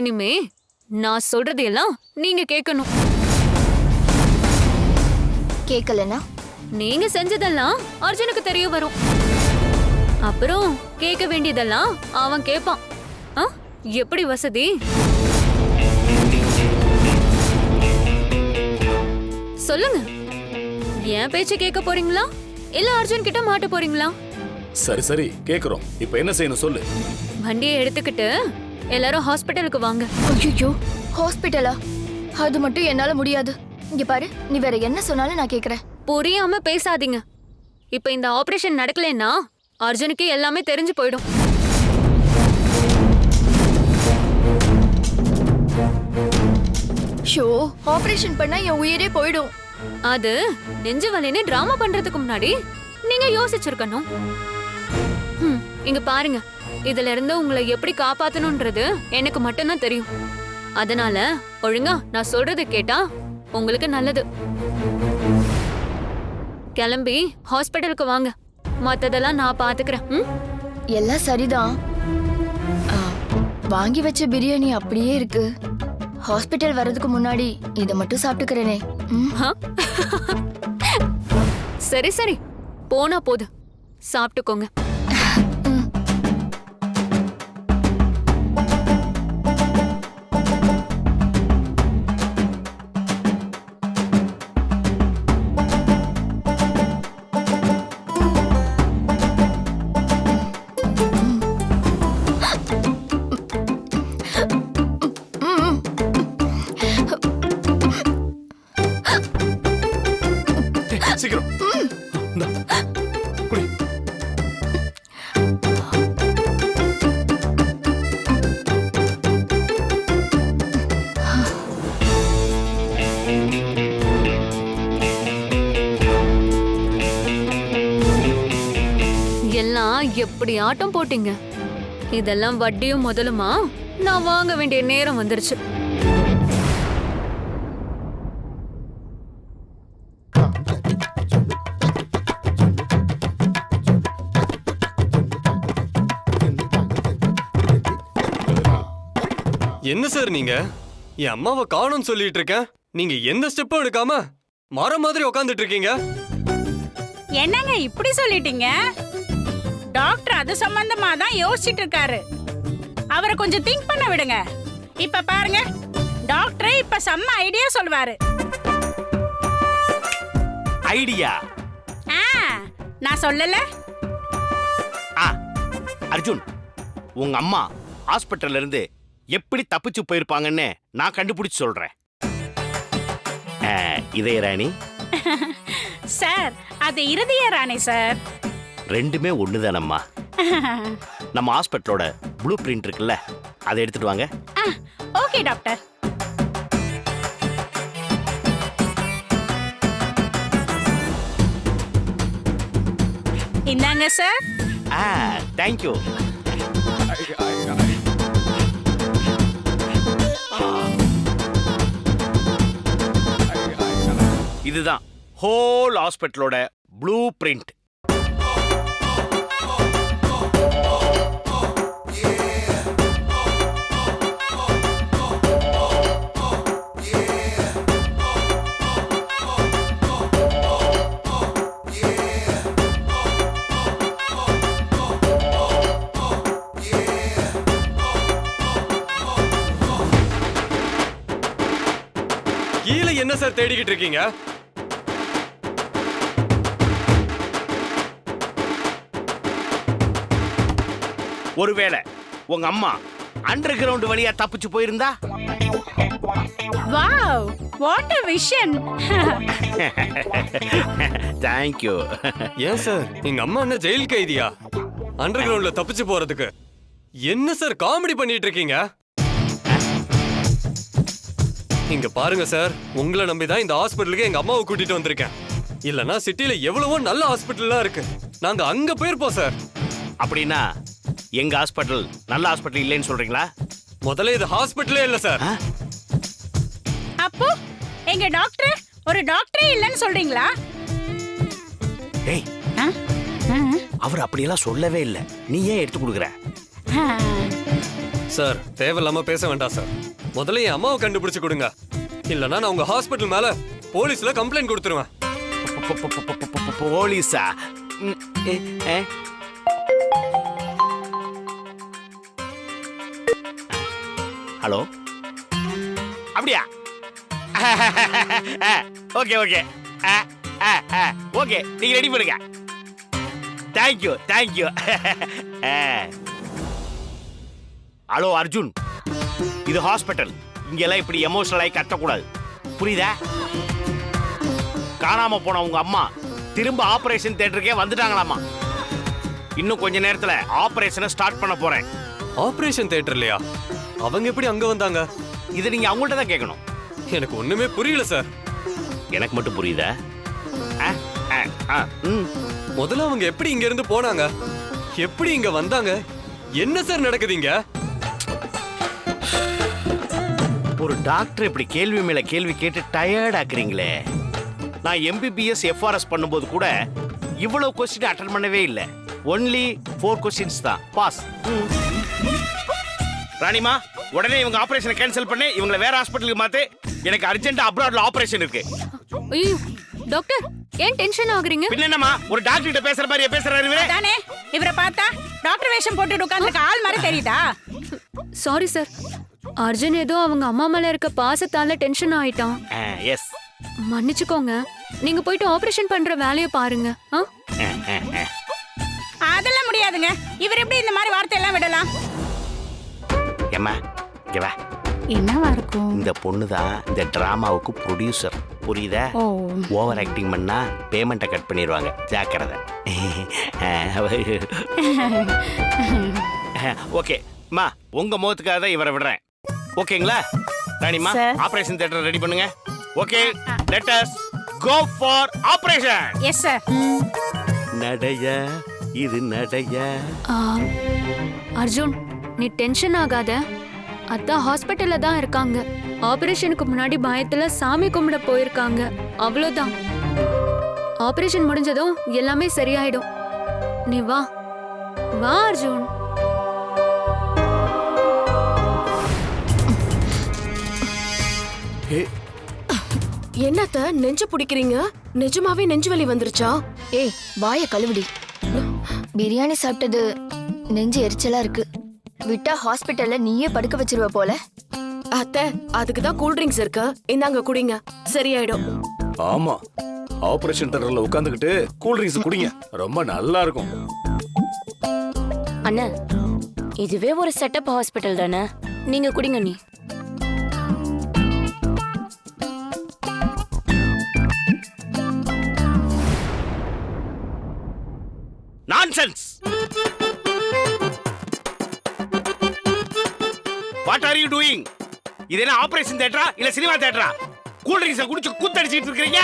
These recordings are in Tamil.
இனிமே நான் சொல்றது எல்லாம் நீங்க கேட்கணும். கேட்கலனா நீங்க செஞ்சதெல்லாம் அர்ஜுனுக்கு தெரிய வரும். அப்புறம் கேட்க வேண்டியதெல்லாம் அவன் கேட்பான். ஆ? எப்படி வசதி? சொல்லுங்க. என் பேச்ச கேட்க போறீங்களா? இல்ல அர்ஜுன் கிட்ட மாட்ட போறீங்களா? சரி சரி கேக்குறோம். இப்ப என்ன செய்யணும் சொல்லு. வண்டியை எடுத்துக்கிட்டு எல்லாரும் ஹாஸ்பிட்டலுக்கு வாங்க. ஐயோ ஹாஸ்பிட்டலா அது மட்டும் என்னால முடியாது. இங்க பாரு நீ வேற என்ன சொன்னாலும் நான் கேக்குறேன். புரியாம பேசாதீங்க. இப்ப இந்த ஆபரேஷன் நடக்கலைன்னா அர்ஜுனுக்கு எல்லாமே தெரிஞ்சு போயிடும். ஷோ ஆபரேஷன் பண்ணா என் உயிரே போயிடும். அது நெஞ்சு வலின்னு டிராமா பண்றதுக்கு முன்னாடி நீங்க யோசிச்சிருக்கணும். இங்க பாருங்க. இதுல இருந்து உங்களை எப்படி காப்பாத்தணும்ன்றது எனக்கு மட்டும்தான் தெரியும். அதனால ஒழுங்கா நான் சொல்றது கேட்டா உங்களுக்கு நல்லது. கிளம்பி ஹாஸ்பிட்டலுக்கு வாங்க. மத்ததெல்லாம் நான் பாத்துக்கிறேன்? எல்லாம் சரிதான். வாங்கி வச்ச பிரியாணி அப்படியே இருக்கு. ஹாஸ்பிட்டல் வர்றதுக்கு முன்னாடி இதை மட்டும் சாப்பிட்டுக்கிறேனே? சரி சரி. போனா போது. சாப்பிட்டுக்கோங்க. ஆட்டம் போட்டீங்க. இதெல்லாம் வட்டியும் முதலுமா? நான் வாங்க வேண்டிய நேரம் வந்துருச்சு. என்ன சார் நீங்க? என் அம்மாவை காணும்னு சொல்லிட்டு இருக்கேன். நீங்க எந்த ஸ்டெப்பும் எடுக்காம மர மாதிரி உக்காந்துட்டு இருக்கீங்க? என்னங்க இப்படி சொல்லிட்டீங்க? டாக்டர் அது சம்பந்தமா தான் யோசிச்சிட்டு இருக்காரு அவரை கொஞ்சம் திங்க் பண்ண விடுங்க. இப்ப பாருங்க டாக்டரே இப்ப செம்ம ஐடியா சொல்லுவாரு. ஐடியா? ஆ நான் சொல்லல. ஆ அர்ஜுன் உங்க அம்மா ஹாஸ்பிட்டல்ல இருந்து எப்படி தப்பிச்சு போயிருப்பாங்கன்னு நான் கண்டுபிடிச்சு சொல்றேன். இதய ராணி? சார் அது இருதய ராணி சார். ரெண்டுமே ஒண்ணுதானம்மா. நம்ம ஹாஸ்பிட்டலோட ப்ளூ பிரிண்ட் இருக்குல்ல அதை எடுத்துட்டு வாங்க. Okay doctor. இந்தாங்க சார். ஆ தேங்க்யூ இதுதான் ஹோல் ஹாஸ்பிட்டலோட ப்ளூ பிரிண்ட். சார் தேடிக்கிட்டு இருக்கீங்க? ஒருவேளை உங்க அம்மா அண்டர் கிரவுண்ட் வழியா தப்பிச்சு போயிருந்தா? Wow what a vision thank you ஏன் சார்? எங்க அம்மா என்ன ஜெயில் கைதியா? அண்டர் கிரவுண்ட்ல தப்பிச்சு போறதுக்கு. என்ன சார் காமெடி பண்ணிட்டு இருக்கீங்க? இங்க பாருங்க சார். உங்களை நம்பி தான் இந்த ஹாஸ்பிட்டலுக்கு எங்க அம்மாவை கூட்டிட்டு வந்திருக்கேன். இல்லனா சிட்டில எவ்வளவோ நல்ல ஹாஸ்பிட்டல்லாம் இருக்கு. நாங்க அங்க போயிருப்போம் சார். அப்படின்னா எங்க ஹாஸ்பிட்டல் நல்ல ஹாஸ்பிட்டல் இல்லைன்னு சொல்றீங்களா? முதல்ல இது ஹாஸ்பிட்டலே இல்ல சார். அப்போ எங்க டாக்டர் ஒரு டாக்டரே இல்லைன்னு சொல்றீங்களா? ஆ? அவர் அப்படியெல்லாம் சொல்லவே இல்லை. நீ ஏன் எடுத்து கொடுக்குற. சார் தேவையில்லாம பேச வேண்டாம் சார். முதல்ல என் அம்மாவை கண்டுபிடிச்சு கொடுங்க. இல்லைன்னா நான் உங்க ஹாஸ்பிட்டல் மேல போலீஸ்ல கம்ப்ளைண்ட் கொடுத்துருவேன். போலீஸா? ஹலோ? அப்படியா? Okay okay. ஓகே நீங்க ரெடி பண்ணுங்க. Thank you thank you hello Arjun. இது ஹாஸ்பிட்டல் இங்கெல்லாம் இப்படி எமோஷனல் ஆகி கத்தக்கூடாது. புரியுதா? காணாம போன உங்க அம்மா திரும்ப ஆபரேஷன் தியேட்டருக்கே வந்துட்டாங்களாமா இன்னும் கொஞ்ச நேரத்துல ஆபரேஷனை ஸ்டார்ட் பண்ண போறேன். ஆபரேஷன் தியேட்டர்லையா அவங்க எப்படி அங்க வந்தாங்க? இது நீங்க அவங்கள்ட்ட தான் கேட்கணும். எனக்கு ஒண்ணுமே புரியல சார் எனக்கு மட்டும் புரியுதா. முதல்ல அவங்க எப்படி இங்க இருந்து போனாங்க? எப்படி இங்க வந்தாங்க? என்ன சார் நடக்குதுங்க ஒரு டாக்டர் இப்படி கேள்வி மேல கேள்வி கேட்டு டயர்ட் ஆக்குறீங்களே. நான் எம்பிபிஎஸ் எஃப்ஆர்எஸ் பண்ணும்போது கூட இவ்வளவு கொஸ்டின் அட்டன் பண்ணவே இல்லை. ஒன்லி ஃபோர் கொஸ்டின்ஸ் தான். பாஸ் ராணிமா உடனே இவங்க ஆபரேஷனை கேன்சல் பண்ணி. இவங்களை வேற ஹாஸ்பிட்டலுக்கு மாத்து. எனக்கு அர்ஜென்ட் அப்ராட்ல ஆபரேஷன் இருக்கு. ஐயோ டாக்டர் ஏன் டென்ஷன் ஆகுறீங்க? பின்ன என்னம்மா ஒரு டாக்டர் கிட்ட பேசுற மாதிரி பேசுறாரு இவரு. தானே இவரை பார்த்தா டாக்டர் வேஷம் போட்டுட்டு உட்கார்ந்துருக்க ஆள் மாதிரி தெரியுதா? சாரி சார் அர்ஜுன் ஏதோ அவங்க அம்மா மேல இருக்க பாசத்தால டென்ஷன் ஆயிட்டான். எஸ் மன்னிச்சுக்கோங்க. நீங்க போயிட்டு ஆபரேஷன் பண்ற வேலையை பாருங்க. ஆ? அதெல்லாம் முடியாதுங்க. இவர் எப்படி இந்த மாதிரி வார்த்தை எல்லாம் விடலாம்? ஏம்மா இங்க வா. என்னவா இருக்கும்? இந்த பொண்ணு தான் இந்த டிராமாவுக்கு ப்ரொடியூசர் புரியுதா? ஓவர் ஆக்டிங் பண்ணா பேமெண்ட்டை கட் பண்ணிடுவாங்க. ஜாக்கிரதை. ஓகே. மா உங்க முகத்துக்காக தான் இவரை விடுறேன். ஓகேங்களா? ராணிமா Sir. ஆபரேஷன் தியேட்டர் ரெடி பண்ணுங்க. Okay let us go for operation yes sir நடைய இது நடைய. ஆ, அர்ஜுன் நீ டென்ஷன் ஆகாத. அதான் ஹாஸ்பிட்டல்ல தான் இருக்காங்க. ஆபரேஷனுக்கு முன்னாடி பயத்துல சாமி கும்பிட போயிருக்காங்க. அவ்வளவுதான் ஆபரேஷன் முடிஞ்சதும் எல்லாமே சரியாயிடும். நீ வா. வா அர்ஜுன். என்னத்த நெஞ்சு பிடிக்கிறீங்க? நிஜமாவே நெஞ்சு வலி வந்துருச்சா? ஏய் வாய கழுவுடி. பிரியாணி சாப்பிட்டது நெஞ்சு எரிச்சலா இருக்கு. விட்டா ஹாஸ்பிட்டல்ல நீயே படுக்க வச்சிருவ போல. அத்தை அதுக்கு தான் கூல் ட்ரிங்க்ஸ் இருக்கு. இந்தாங்க குடிங்க. சரியாயிடும். ஆமா. ஆபரேஷன் தியேட்டர்ல உட்காந்துக்கிட்டு கூல் ட்ரிங்க்ஸ் குடிங்க. ரொம்ப நல்லா இருக்கும். அண்ணா இதுவே ஒரு செட்டப் ஹாஸ்பிட்டல் தானே? நீங்க குடிங்க நீ. இது என்ன ஆபரேஷன் தியேட்டரா இல்ல சினிமா தியேட்டரா கூல் ட்ரிங்க்ஸை குடிச்சு கூத்தடிச்சிட்டு இருக்கீங்க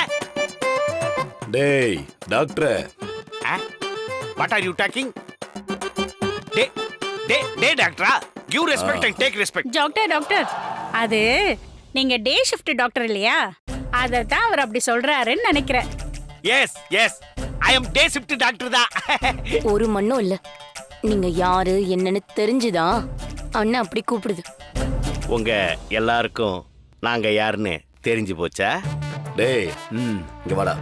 டேய் doctor. What are you talking டே டே டே டாக்டரா? Give respect and take respect doctor doctor. அது நீங்க டே ஷிஃப்ட் டாக்டர் இல்லையா? அதை தான் அவர் அப்படி சொல்றாருன்னு நினைக்கிறேன். Yes yes I am day shift doctor தான். ஒரு மண்ணும் இல்ல. நீங்க யாரு என்னன்னு தெரிஞ்சுதான் அண்ணா அப்படி கூப்பிடுது. உங்க எல்லாருக்கும் நாங்க யாருன்னு தெரிஞ்சு போச்சா? டேய் ம். இங்க வாடா.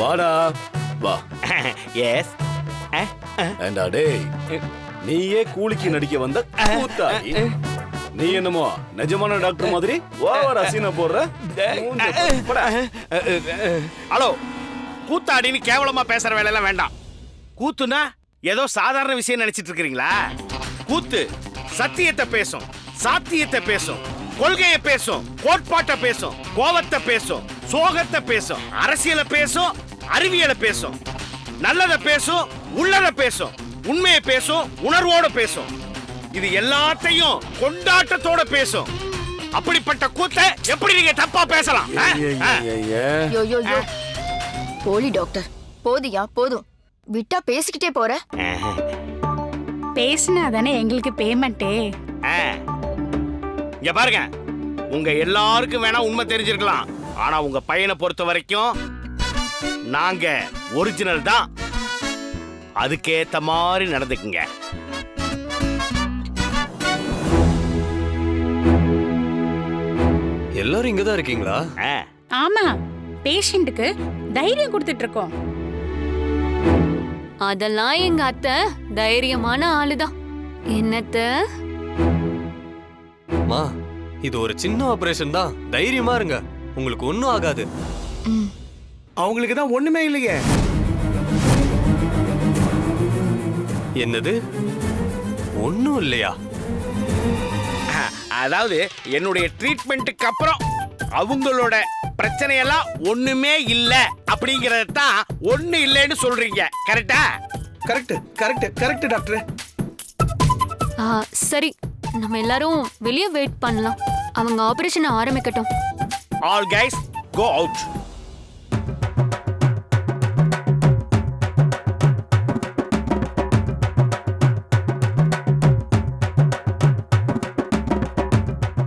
வாடா வா. எஸ் ஏண்டா டேய் நீயே கூலிக்கு நடிக்க வந்த கூத்தாடி. நீ என்னமோ நிஜமான டாக்டர் மாதிரி ஓவர் அசீனா போடுற. ஹலோ கூத்தாடின்னு கேவலமா பேசுற வேலையெல்லாம் வேண்டாம். கூத்துனா ஏதோ சாதாரண விஷயம் நினைச்சிட்டு இருக்கிறீங்களா? கூத்து சத்தியத்தை பேசும். சாத்தியத்தை பேசும். கொள்கையை பேசும். கோட்பாட்டை பேசும். கோவத்தை பேசும். சோகத்தை பேசும். அரசியலை பேசும். அறிவியலை பேசும். நல்லதை பேசும். உள்ளதை பேசும். உண்மையை பேசும். உணர்வோட பேசும். இது எல்லாத்தையும் கொண்டாட்டத்தோட பேசும். அப்படிப்பட்ட கூத்தை எப்படி நீங்க தப்பா பேசலாம்? போலி டாக்டர். போதியா? போதும். விட்டா பேசிக்கிட்டே போற. பேசினா தானே எங்களுக்கு பேமெண்ட்டு இங்க பாருங்க. உங்க எல்லாருக்கும் வேணா உண்மை தெரிஞ்சிருக்கலாம். ஆனா உங்க பையனை பொறுத்த வரைக்கும் நாங்க ஒரிஜினல் தான். அதுக்கேத்த மாதிரி நடந்துக்குங்க. எல்லாரும் இங்க தான் இருக்கீங்களா ஆமா. பேஷண்ட்டுக்கு தைரியம் கொடுத்துட்டு இருக்கோம். அதெல்லாம் எங்க அத்தை. தைரியமான ஆளுதான். என்னத்த? மா இது ஒரு சின்ன ஆபரேஷன் தான். தைரியமா இருங்க. உங்களுக்கு ஒண்ணும் ஆகாது. அவங்களுக்கு தான் ஒண்ணுமே இல்லையே. என்னது? ஒண்ணும் இல்லையா? ஆ, அதாவது என்னுடைய ட்ரீட்மெண்ட்டுக்கு அப்புறம் அவங்களோட பிரச்சனையெல்லாம் ஒண்ணுமே இல்ல அப்படிங்கறத தான் ஒண்ணு இல்லைன்னு சொல்றீங்க. கரெக்டா கரெக்ட் கரெக்ட் கரெக்ட் டாக்டர். ஆ, சரி நம்ம எல்லாரும் வெளியே வெயிட் பண்ணலாம். அவங்க operation ஆரம்பிக்கட்டும். All guys go out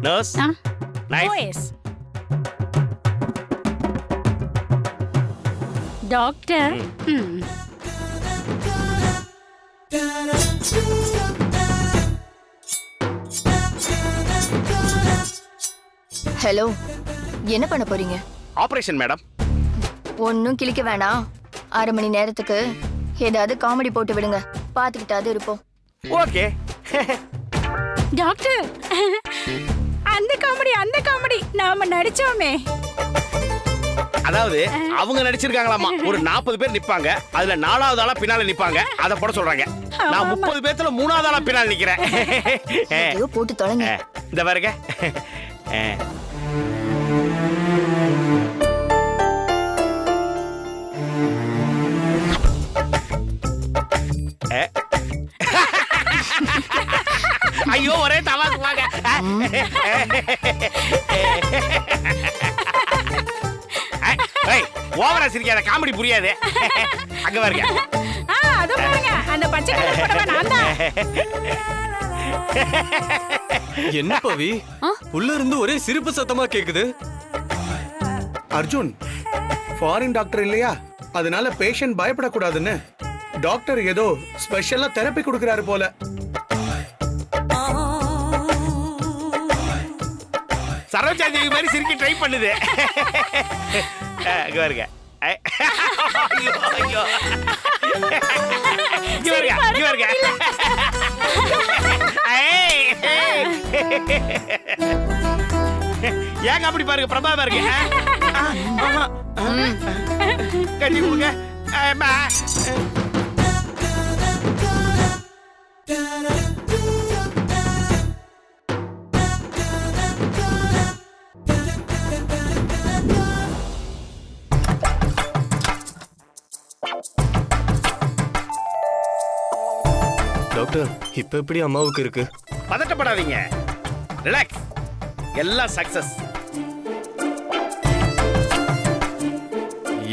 nurse? Knife OS doctor ம். ஹலோ என்ன பண்ண போறீங்க? ஆபரேஷன் மேடம் ஒன்னும் கிழிக்க வேணாம். அரை மணி நேரத்துக்கு ஏதாவது காமெடி போட்டு விடுங்க. பாத்துக்கிட்டாது இருப்போம். ஓகே டாக்டர் அந்த காமெடி அந்த காமெடி நாம நடிச்சோமே. அதாவது அவங்க நடிச்சிருக்காங்களாமா. ஒரு நாற்பது பேர் நிப்பாங்க. அதுல நாலாவது ஆளா பின்னால நிப்பாங்க. அத போட சொல்றாங்க. நான் முப்பது பேர்த்துல மூணாவது ஆளா பின்னால நிக்கிறேன். போட்டு தொலைங்க. அஹ், இந்த பாருங்க. ஐயோ ஒரே தவாக்கு வாங்க. ஓவரா சிரிக்காத காமெடி புரியாது. அங்க பாருங்க. ஆ அது பாருங்க. அந்த பச்சை கலர் புடவை நான் தான். என்ன பவி? உள்ள இருந்து ஒரே சிரிப்பு சத்தமா கேக்குது. அர்ஜுன் ஃபாரின் டாக்டர் இல்லையா? அதனால பேஷண்ட் பயப்படக்கூடாதுன்னு டாக்டர் ஏதோ ஸ்பெஷலா தெரப்பி கொடுக்கறாரு போல. சரோஜா தேவி மாதிரி சிரிக்க ட்ரை பண்ணுது. இங்க பாருங்க ஐ- ஐயோ, ஐயோ. இங்க இங்க ஏய். ஏங்க அப்படி பாருங்க பிரபா பாருங்க ஆ, ஆமா. கட்டி கொடுங்க ஆமா. இப்ப எப்படி அம்மாவுக்கு இருக்கு? பதட்டப்படாதீங்க. ரிலாக்ஸ் எல்லாம் சக்சஸ்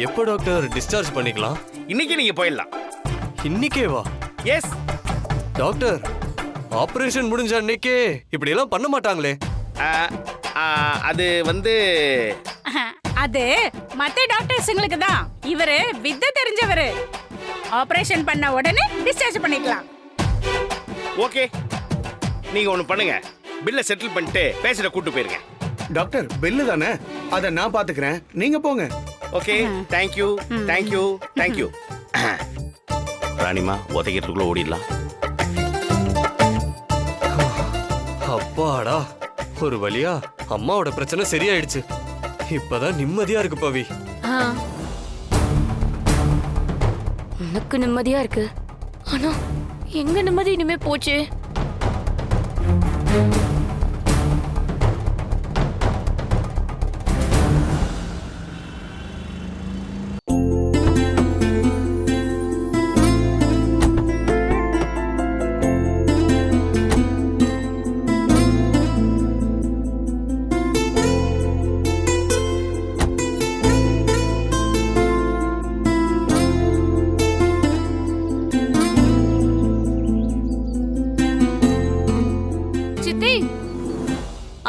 எப்போ டாக்டர் டிஸ்சார்ஜ் பண்ணிக்கலாம்? இன்னைக்கு நீங்க போயிடலாம். இன்னைக்கே வா எஸ் டாக்டர் ஆபரேஷன் முடிஞ்ச அன்னைக்கே இப்படி எல்லாம் பண்ண மாட்டாங்களே. அது வந்து அது மத்த டாக்டர்ஸுங்களுக்கு தான். இவரு வித்தை தெரிஞ்சவரு. ஆபரேஷன் பண்ண உடனே டிஸ்சார்ஜ் பண்ணிக்கலாம். ஓகே. நீங்க ஒண்ணு பண்ணுங்க. பில்லை செட்டில் பண்ணிட்டு பேசிட கூட்டு போயிருங்க. டாக்டர் பில்லு தானே? அதை நான் பாத்துக்கிறேன். நீங்க போங்க. Okay. Thank you thank you thank you Ranima உதைக்கிறதுக்குள்ள ஓடிடலாம். அப்பாடா. ஒரு வழியா அம்மாவோட பிரச்சனை சரியாயிடுச்சு. இப்பதான் நிம்மதியா இருக்கு பவி. உனக்கு நிம்மதியா இருக்கு. ஆனா எங்க நிம்மதி இனிமே போச்சு?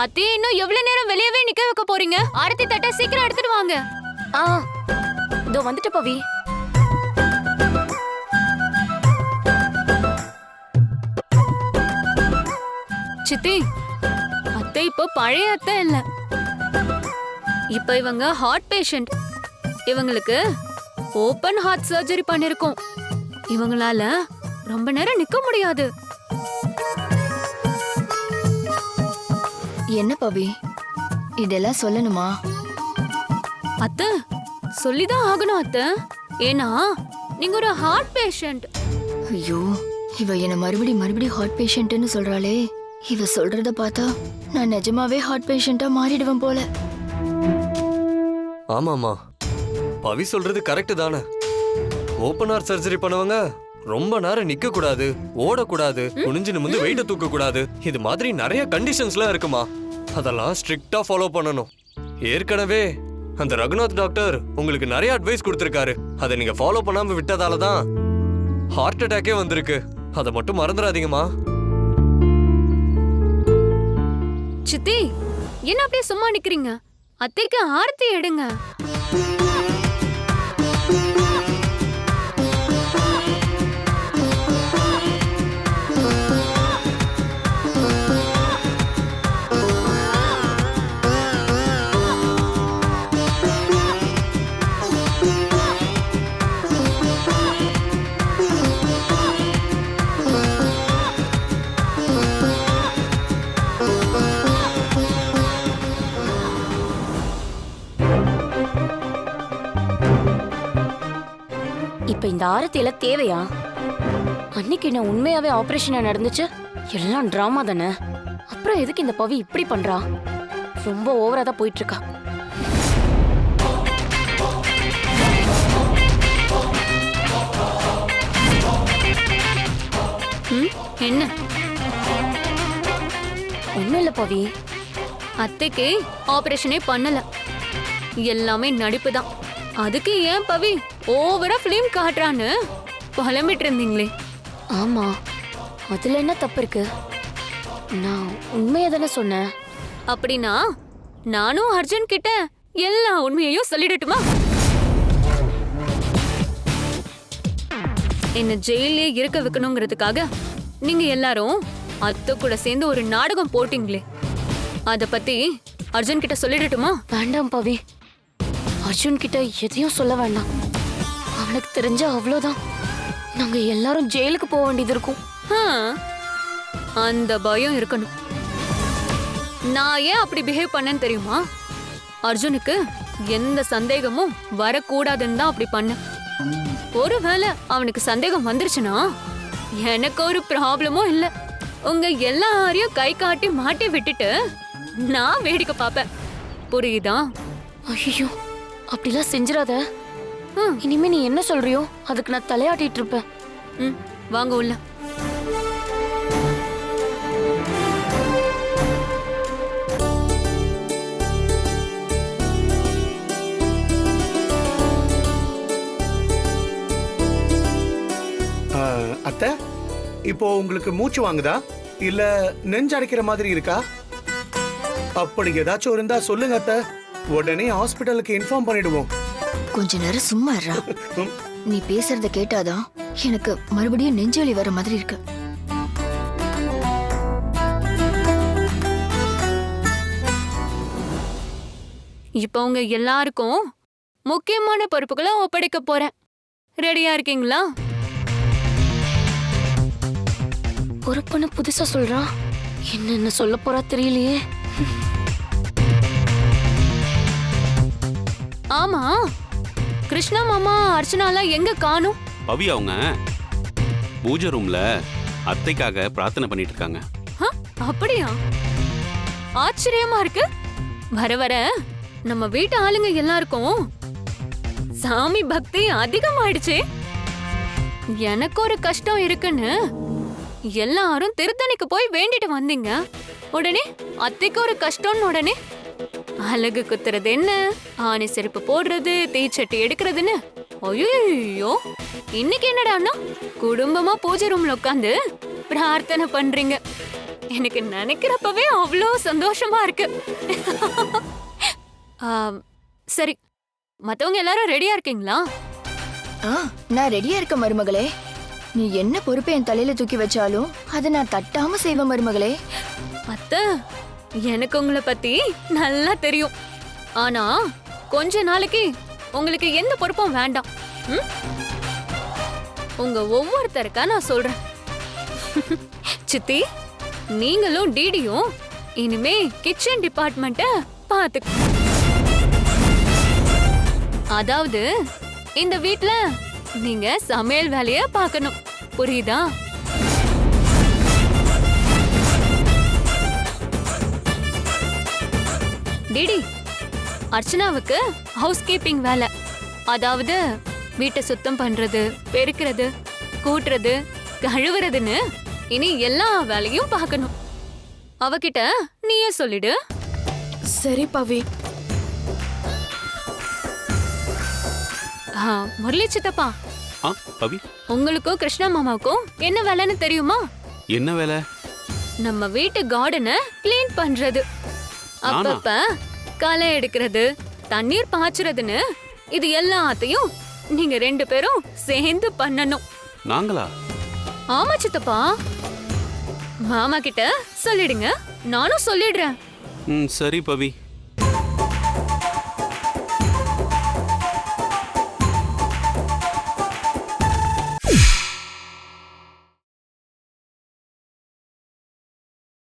அத்தி இன்னும் எவ்வளவு நேரம் வெளியவே நிக்க வைக்க போறீங்க? ஆரத்தி தட்ட சீக்கிரம் எடுத்துட்டு வாங்க. ஆ இதோ வந்துட்டு பவி. சித்தி அத்தை இப்போ பழைய அத்தை இல்ல. இப்ப இவங்க ஹார்ட் பேஷண்ட் இவங்களுக்கு ஓபன் ஹார்ட் சர்ஜரி பண்ணிருக்கோம். இவங்களால ரொம்ப நேரம் நிக்க முடியாது. என்ன பவி? இதெல்லாம் சொல்லணுமா? அத்தை சொல்லிதான் ஆகணும் அத்தை. ஏன்னா நீங்க ஒரு ஹார்ட் பேஷண்ட் ஐயோ இவ என்ன மறுபடி மறுபடி ஹார்ட் பேஷண்ட்னு சொல்றாளே. இவ சொல்றத பார்த்தா நான் நிஜமாவே ஹார்ட் பேஷண்டா மாறிடுவேன் போல. ஆமாமா பவி சொல்றது கரெக்ட் தானே. ஓப்பன் ஹார்ட் சர்ஜரி பண்ணவங்க ரொம்ப நேரம் நிக்க கூடாது ஓடக்கூடாது குனிஞ்சு நிமிந்து வெயிட்ட தூக்க கூடாது இது மாதிரி நிறைய கண்டிஷன்ஸ்லாம் இருக்குமா? அதெல்லாம் ஸ்ட்ரிக்டா ஃபாலோ பண்ணணும். ஏற்கனவே அந்த ரகுநாத் டாக்டர் உங்களுக்கு நிறைய அட்வைஸ் கொடுத்துருக்காரு. அதை நீங்க ஃபாலோ பண்ணாம விட்டதால தான் ஹார்ட் அட்டாக்கே வந்திருக்கு. அதை மட்டும் மறந்துடாதீங்கம்மா. சித்தி என்ன அப்படியே சும்மா நிக்கிறீங்க? அத்தைக்கு ஆர்த்தி எடுங்க. அப்ப இந்த ஆரத்தியில தேவையா? அன்னைக்கு என்ன உண்மையாவே ஆபரேஷன் நடந்துச்சு? எல்லாம் டிராமா தானே. அப்புறம் எதுக்கு இந்த பவி இப்படி பண்றா? ரொம்ப ஓவரா தான் போயிட்டு இருக்கா ம், என்ன? ஒண்ணும் இல்ல பவி. அத்தைக்கு ஆபரேஷனே பண்ணல. எல்லாமே நடிப்பு தான். அதுக்கு ஏன் பவி ஓவரா ஃபிலிம் காட்டுறான்னு? புலம்பிட்டு இருந்தீங்களே ஆமா. அதுல என்ன தப்பு இருக்கு நான் உண்மையை தானே சொன்னேன். அப்படின்னா நானும் அர்ஜுன் கிட்ட எல்லா உண்மையையும் சொல்லிடட்டுமா? என்ன ஜெயிலே இருக்க வைக்கணுங்கிறதுக்காக நீங்க எல்லாரும் அத்தை கூட சேர்ந்து ஒரு நாடகம் போட்டீங்களே. அத பத்தி அர்ஜுன் கிட்ட சொல்லிடட்டுமா? வேண்டாம் பவி. அர்ஜுன் கிட்ட எதையும் சொல்ல வேண்டாம். அவனுக்கு தெரிஞ்ச அவ்வளோதான் நாங்க எல்லாரும் ஜெயிலுக்கு போக வேண்டியது இருக்கும். அந்த பயம் இருக்கணும். நான் ஏன் அப்படி பிஹேவ் பண்ணேன்னு தெரியுமா? அர்ஜுனுக்கு எந்த சந்தேகமும் வரக்கூடாதுன்னு தான் அப்படி பண்ணேன். ஒருவேளை அவனுக்கு சந்தேகம் வந்துருச்சுன்னா எனக்கு ஒரு ப்ராப்ளமும் இல்ல. உங்க எல்லாரையும் கை காட்டி மாட்டி விட்டுட்டு நான் வேடிக்கை பார்ப்பேன். புரியுதா? ஐயோ அப்படிலாம் செஞ்சிடாத இனிமே நீ என்ன சொல்றியோ அதுக்கு நான் தலையாட்டிட்டு இருப்பேன். ம் வாங்க உள்ள. அத்தை இப்போ உங்களுக்கு மூச்சு வாங்குதா? இல்ல நெஞ்சு அடைக்கிற மாதிரி இருக்கா? அப்படி ஏதாச்சும் இருந்தா சொல்லுங்க அத்தை. உடனே ஹாஸ்பிட்டலுக்கு இன்ஃபார்ம் பண்ணிடுவோம். கொஞ்ச நேரம் சும்மா இருடா. நீ பேசுறத கேட்டாதான் எனக்கு மறுபடியும் நெஞ்சொலி வர மாதிரி இருக்கு. இப்போ உங்க எல்லாருக்கும் முக்கியமான பொறுப்புகளை ஒப்படைக்க போறேன். ரெடியா இருக்கீங்களா? பொறுப்புன்னு புதுசா சொல்றா. என்னென்ன சொல்ல போறா தெரியலையே. ஆமா. கிருஷ்ணா மாமா அர்ச்சனாலாம் எங்க காணும்? பவி அவங்க பூஜை ரூம்ல அத்தைக்காக பிரார்த்தனை பண்ணிட்டு இருக்காங்க அப்படியா? ஆச்சரியமா இருக்கு. வர வர. நம்ம வீட்டு ஆளுங்க எல்லாருக்கும் சாமி பக்தி அதிகமாயிடுச்சே. எனக்கு ஒரு கஷ்டம் இருக்குன்னு எல்லாரும் திருத்தணிக்கு போய் வேண்டிட்டு வந்தீங்க. உடனே அத்தைக்கு ஒரு கஷ்டம்னு உடனே அழகு குத்துறது என்ன? ஆணி செருப்பு போடுறது தீச்சட்டி எடுக்கிறதுன்னு? ஐயோ இன்னைக்கு என்னடான்னா குடும்பமா பூஜை ரூம்ல உட்காந்து பிரார்த்தனை பண்றீங்க. எனக்கு நினைக்கிறப்பவே அவ்வளோ சந்தோஷமா இருக்கு. சரி. மத்தவங்க எல்லாரும் ரெடியா இருக்கீங்களா? நான் ரெடியா இருக்க மருமகளே. நீ என்ன பொறுப்பை என் தலையில தூக்கி வச்சாலும் அதை நான் தட்டாம செய்வேன் மருமகளே. அத்தை எனக்கு உங்களை பத்தி நல்லா தெரியும். ஆனா கொஞ்ச நாளைக்கு உங்களுக்கு எந்த பொறுப்பும் வேண்டாம். ம்? உங்க ஒவ்வொருத்தருக்கா நான் சொல்றேன். சித்தி நீங்களும் டிடியும் இனிமே கிச்சன் டிபார்ட்மெண்ட்ட பாத்து அதாவது இந்த வீட்ல நீங்க சமையல் வேலைய பார்க்கணும். புரியுதா? டிடி அர்ச்சனாவுக்கு ஹவுஸ் கீப்பிங் வேலை. அதாவது வீட்டை சுத்தம் பண்றது பெருக்கிறது கூட்டுறது கழுவுறதுன்னு இனி எல்லா வேலையும் பார்க்கணும். அவகிட்ட நீயே சொல்லிடு. சரி பவி. முரளி சித்தப்பா. பவி. உங்களுக்கும் கிருஷ்ணா மாமாவுக்கும் என்ன வேலைன்னு தெரியுமா? என்ன வேலை? நம்ம வீட்டு கார்டனை க்ளீன் பண்றது. அப்பப்ப களை எடுக்கிறது தண்ணீர் பாய்ச்சுறதுன்னு இது எல்லாத்தையும் நீங்க ரெண்டு பேரும் சேர்ந்து பண்ணணும். நாங்களா? ஆமா சித்தப்பா. மாமா கிட்ட சொல்லிடுங்க. நானும் சொல்லிடுறேன். சரி பவி.